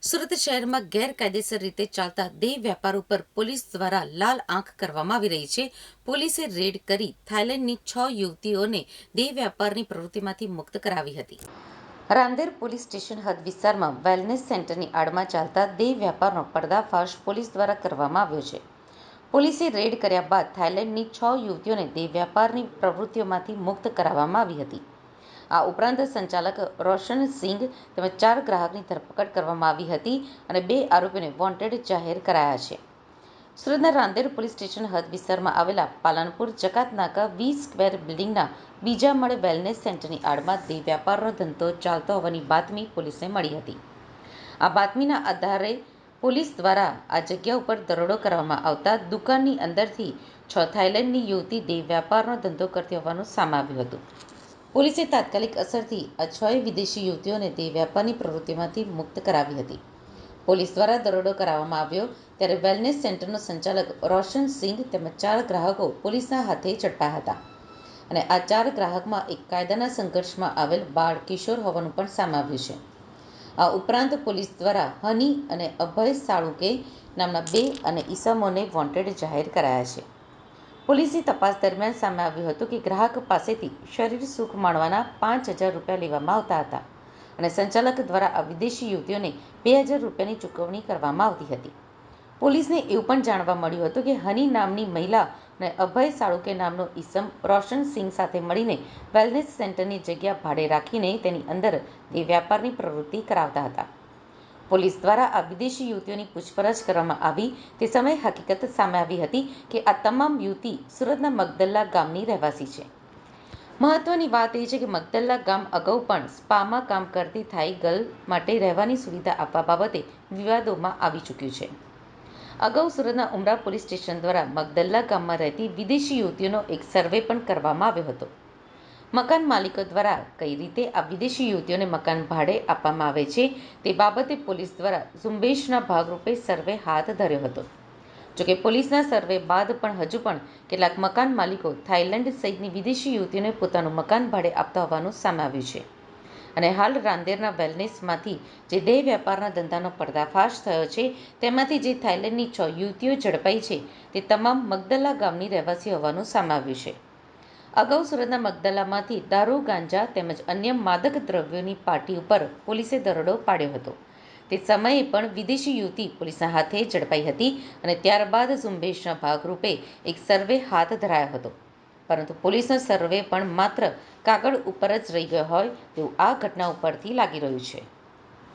સુરત શહેરમાં ગેરકાયદેસર રીતે ચાલતા દેહ વેપાર ઉપર પોલીસ દ્વારા લાલ આંખ કરવામાં આવી રહી છે. પોલીસે રેડ કરી થાઇલેન્ડની છ યુવતીઓને દેહ વેપારની પ્રવૃત્તિમાંથી મુક્ત કરાવી હતી. રાંદેર પોલીસ સ્ટેશન હદ વિસ્તારમાં વેલનેસ સેન્ટરની આડમાં ચાલતા દેહ વેપારનો પર્દાફાશ પોલીસ દ્વારા કરવામાં આવ્યો છે. પોલીસે રેડ કર્યા બાદ થાઇલેન્ડની છ યુવતીઓને દેહ વેપારની પ્રવૃત્તિઓમાંથી મુક્ત કરાવવામાં આવી હતી. આ ઉપરાંત સંચાલક રોશન સિંઘ તેમજ ચાર ગ્રાહકની ધરપકડ કરવામાં આવી હતી અને બે આરોપીને વોન્ટેડ જાહેર કરાયા છે. સુરતના રાંદેર પોલીસ સ્ટેશન હદ વિસ્તારમાં આવેલા પાલનપુર જકાતનાકા વી સ્ક્વેર બિલ્ડિંગના બીજા માળે વેલનેસ સેન્ટરની આડમાં દેહ વ્યાપારનો ધંધો ચાલતો હોવાની બાતમી પોલીસને મળી હતી. આ બાતમીના આધારે પોલીસ દ્વારા આ જગ્યા ઉપર દરોડો કરવામાં આવતા દુકાનની અંદરથી છ થાઇલેન્ડની યુવતી દેહ વ્યાપારનો ધંધો કરતી હોવાનું સામે આવ્યું હતું. પોલીસે તાત્કાલિક અસરથી છ વિદેશી યુવતીઓને તે વ્યાપારની પ્રવૃત્તિમાંથી મુક્ત કરાવી હતી. પોલીસ દ્વારા દરોડો કરાવવામાં આવ્યો ત્યારે વેલનેસ સેન્ટરનો સંચાલક રોશન સિંઘ તેમજ ચાર ગ્રાહકો પોલીસના હાથે ઝડપાયા હતા અને આ ચાર ગ્રાહકમાં એક કાયદાના સંઘર્ષમાં આવેલ બાળ કિશોર હોવાનું પણ સામે છે. આ ઉપરાંત પોલીસ દ્વારા હની અને અભય સાળુકે નામના બે અને ઈસમોને વોન્ટેડ જાહેર કરાયા છે. પોલીસની તપાસ દરમિયાન સામે આવ્યું હતું કે ગ્રાહક પાસેથી શરીર સુખ માણવાના પાંચ હજાર રૂપિયા લેવામાં આવતા હતા અને સંચાલક દ્વારા આ વિદેશી યુવતીઓને બે હજાર રૂપિયાની ચૂકવણી કરવામાં આવતી હતી. પોલીસને એવું પણ જાણવા મળ્યું હતું કે હની નામની મહિલા અને અભય સાળુકે નામનો ઈસમ રોશન સિંઘ સાથે મળીને વેલનેસ સેન્ટરની જગ્યા ભાડે રાખીને તેની અંદર તે વ્યાપારની પ્રવૃત્તિ કરાવતા હતા. પોલીસ દ્વારા આ વિદેશી યુવતીઓની પૂછપરછ કરવામાં આવી. તે સમયે હકીકત સામે આવી હતી કે આ તમામ યુવતી સુરતના મગદલ્લા ગામની રહેવાસી છે. મહત્વની વાત એ છે કે મગદલ્લા ગામ અગાઉ પણ સ્પામાં કામ કરતી થાઈ ગર્લ માટે રહેવાની સુવિધા આપવા બાબતે વિવાદોમાં આવી ચૂક્યું છે. અગાઉ સુરતના ઉમરા પોલીસ સ્ટેશન દ્વારા મગદલ્લા ગામમાં રહેતી વિદેશી યુવતીઓનો એક સર્વે પણ કરવામાં આવ્યો હતો. મકાન માલિકો દ્વારા કઈ રીતે આ વિદેશી યુવતીઓને મકાન ભાડે આપવામાં આવે છે તે બાબતે પોલીસ દ્વારા ઝુંબેશના ભાગરૂપે સર્વે હાથ ધર્યો હતો. જોકે પોલીસના સર્વે બાદ પણ હજુ પણ કેટલાક મકાન માલિકો થાઇલેન્ડ સહિતની વિદેશી યુવતીઓને પોતાનું મકાન ભાડે આપતા હોવાનું સામે આવ્યું છે. અને હાલ રાંદેરના વેલનેસમાંથી જે દેહ વ્યાપારના ધંધાનો પર્દાફાશ થયો છે, તેમાંથી જે થાઇલેન્ડની છ યુવતીઓ ઝડપાઈ છે, તે તમામ મગદલ્લા ગામની રહેવાસી હોવાનું સામે આવ્યું છે. અગાઉ સુરતના મગદલામાંથી દારૂ, ગાંજા તેમજ અન્ય માદક દ્રવ્યોની પાર્ટી ઉપર પોલીસે દરોડો પાડ્યો હતો. તે સમયે પણ વિદેશી યુવતી પોલીસના હાથે ઝડપાઈ હતી અને ત્યારબાદ ઝુંબેશના ભાગરૂપે એક સર્વે હાથ ધરાયો હતો. પરંતુ પોલીસનો સર્વે પણ માત્ર કાગળ ઉપર જ રહી ગયો હોય તેવું આ ઘટના ઉપરથી લાગી રહ્યું છે.